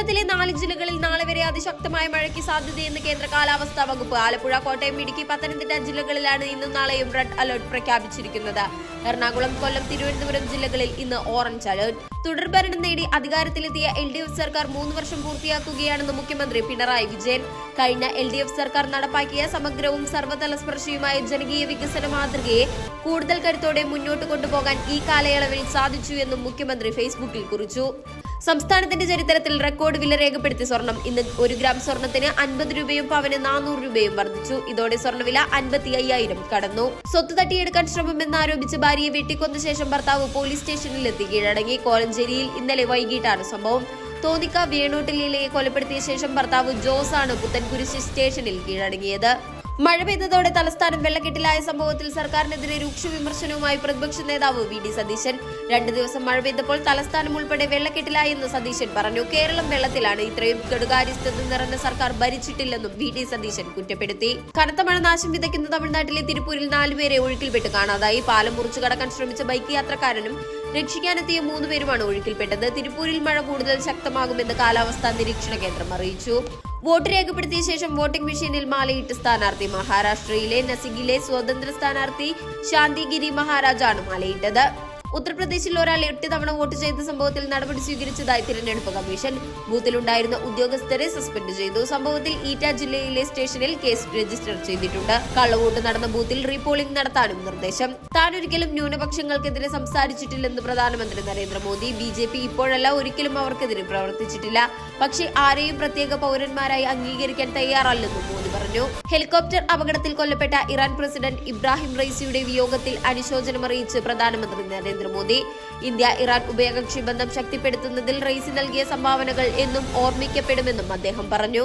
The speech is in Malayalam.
കേരളത്തിലെ നാല് ജില്ലകളിൽ നാളെ വരെ അതിശക്തമായ മഴയ്ക്ക് സാധ്യതയെന്ന് കേന്ദ്ര കാലാവസ്ഥാ വകുപ്പ്. ആലപ്പുഴ കോട്ടയം ഇടുക്കി പത്തനംതിട്ട ജില്ലകളിലാണ് ഇന്നും നാളെയും റെഡ് അലർട്ട് പ്രഖ്യാപിച്ചിരിക്കുന്നത്. എറണാകുളം കൊല്ലം തിരുവനന്തപുരം ജില്ലകളിൽ ഇന്ന് ഓറഞ്ച് അലർട്ട്. തുടർഭരണം നേടി അധികാരത്തിലെത്തിയ എൽ ഡി എഫ് സർക്കാർ മൂന്ന് വർഷം പൂർത്തിയാക്കുകയാണെന്ന് മുഖ്യമന്ത്രി പിണറായി വിജയൻ. കഴിഞ്ഞ എൽ ഡി എഫ് സർക്കാർ നടപ്പാക്കിയ സമഗ്രവും സർവതല സ്പർശിയുമായ ജനകീയ വികസന മാതൃകയെ കൂടുതൽ കരുത്തോടെ മുന്നോട്ട് കൊണ്ടുപോകാൻ ഈ കാലയളവിൽ സാധിച്ചു എന്നും മുഖ്യമന്ത്രി ഫേസ്ബുക്കിൽ കുറിച്ചു. സംസ്ഥാനത്തിന്റെ ചരിത്രത്തിൽ റെക്കോർഡ് വില രേഖപ്പെടുത്തി സ്വർണം. ഇന്ന് ഒരു ഗ്രാം സ്വർണത്തിന് അൻപത് രൂപയും പവന് നാനൂറ് രൂപയും വർദ്ധിച്ചു. ഇതോടെ സ്വർണവില അൻപത്തി അയ്യായിരം കടന്നു. സ്വത്ത് തട്ടിയെടുക്കാൻ ശ്രമമെന്നാരോപിച്ച് ഭാര്യയെ വെട്ടിക്കൊന്ന ശേഷം ഭർത്താവ് പോലീസ് സ്റ്റേഷനിലെത്തി. കീഴടങ്ങി കോലഞ്ചേരിയിൽ ഇന്നലെ വൈകിട്ടാണ് സംഭവം. തോന്നിക്ക വേണൂട്ടിലെ കൊലപ്പെടുത്തിയ ശേഷം ഭർത്താവ് ജോസ് ആണ് പുത്തൻകുരിശ് സ്റ്റേഷനിൽ കീഴടങ്ങിയത്. മഴ പെയ്തതോടെ തലസ്ഥാനം വെള്ളക്കെട്ടിലായ സംഭവത്തിൽ സർക്കാരിനെതിരെ രൂക്ഷ വിമർശനവുമായി പ്രതിപക്ഷ നേതാവ് വി ഡി സതീശൻ. രണ്ടു ദിവസം മഴ പെയ്തപ്പോൾ തലസ്ഥാനം ഉൾപ്പെടെ വെള്ളക്കെട്ടിലായെന്ന് സതീശൻ പറഞ്ഞു. കേരളം വെള്ളത്തിലാണ്. ഇത്രയും കെടുകാര്യസ്ഥത നിറഞ്ഞ സർക്കാർ ഭരിച്ചിട്ടില്ലെന്നും വി ഡി സതീശൻ കുറ്റപ്പെടുത്തി. കനത്ത മഴ നാശം വിതയ്ക്കുന്ന തമിഴ്നാട്ടിലെ തിരുപ്പൂരിൽ നാലുപേരെ ഒഴുക്കിൽപ്പെട്ട് കാണാതായി. പാലം മുറിച്ചു കടക്കാൻ ശ്രമിച്ച ബൈക്ക് യാത്രക്കാരനും രക്ഷിക്കാനെത്തിയ മൂന്നുപേരുമാണ് ഒഴുക്കിൽപ്പെട്ടത്. തിരുപ്പൂരിൽ മഴ കൂടുതൽ ശക്തമാകുമെന്ന് കാലാവസ്ഥാ നിരീക്ഷണ കേന്ദ്രം അറിയിച്ചു. വോട്ട് രേഖപ്പെടുത്തിയ ശേഷം വോട്ടിംഗ് മെഷീനിൽ മാലയിട്ട് സ്ഥാനാർത്ഥി മഹാരാഷ്ട്രയിലെ നസിഗിലെ സ്വതന്ത്ര സ്ഥാനാർത്ഥി ശാന്തിഗിരി മഹാരാജാണ് മാലയിട്ടത്. ഉത്തർപ്രദേശിൽ ഒരാൾ എട്ട് തവണ വോട്ട് ചെയ്ത സംഭവത്തിൽ നടപടി സ്വീകരിച്ചതായി തിരഞ്ഞെടുപ്പ് കമ്മീഷൻ. ബൂത്തിലുണ്ടായിരുന്ന ഉദ്യോഗസ്ഥരെ സസ്പെൻഡ് ചെയ്തു. സംഭവത്തിൽ ഈറ്റ ജില്ലയിലെ സ്റ്റേഷനിൽ കേസ് രജിസ്റ്റർ ചെയ്തിട്ടുണ്ട്. കള്ളവോട്ട് നടന്ന ബൂത്തിൽ റീപോളിംഗ് നടത്താനും നിർദ്ദേശം. താൻ ഒരിക്കലും ന്യൂനപക്ഷങ്ങൾക്കെതിരെ സംസാരിച്ചിട്ടില്ലെന്ന് പ്രധാനമന്ത്രി നരേന്ദ്രമോദി. ബി ജെ പി ഇപ്പോഴല്ല ഒരിക്കലും അവർക്കെതിരെ പ്രവർത്തിച്ചിട്ടില്ല. പക്ഷേ ആരെയും പ്രത്യേക പൗരന്മാരായി അംഗീകരിക്കാൻ തയ്യാറല്ലെന്നും മോദി പറഞ്ഞു. ഹെലികോപ്റ്റർ അപകടത്തിൽ കൊല്ലപ്പെട്ട ഇറാൻ പ്രസിഡന്റ് ഇബ്രാഹിം റൈസിയുടെ വിയോഗത്തിൽ അനുശോചനമറിയിച്ച് പ്രധാനമന്ത്രി നരേന്ദ്രമോദി. ഇന്ത്യ ഇറാൻ ഉഭയകക്ഷി ബന്ധം ശക്തിപ്പെടുത്തുന്നതിൽ റെയ്സി നൽകിയ സംഭാവനകൾ എന്നും ഓർമ്മിക്കപ്പെടുമെന്നും അദ്ദേഹം പറഞ്ഞു.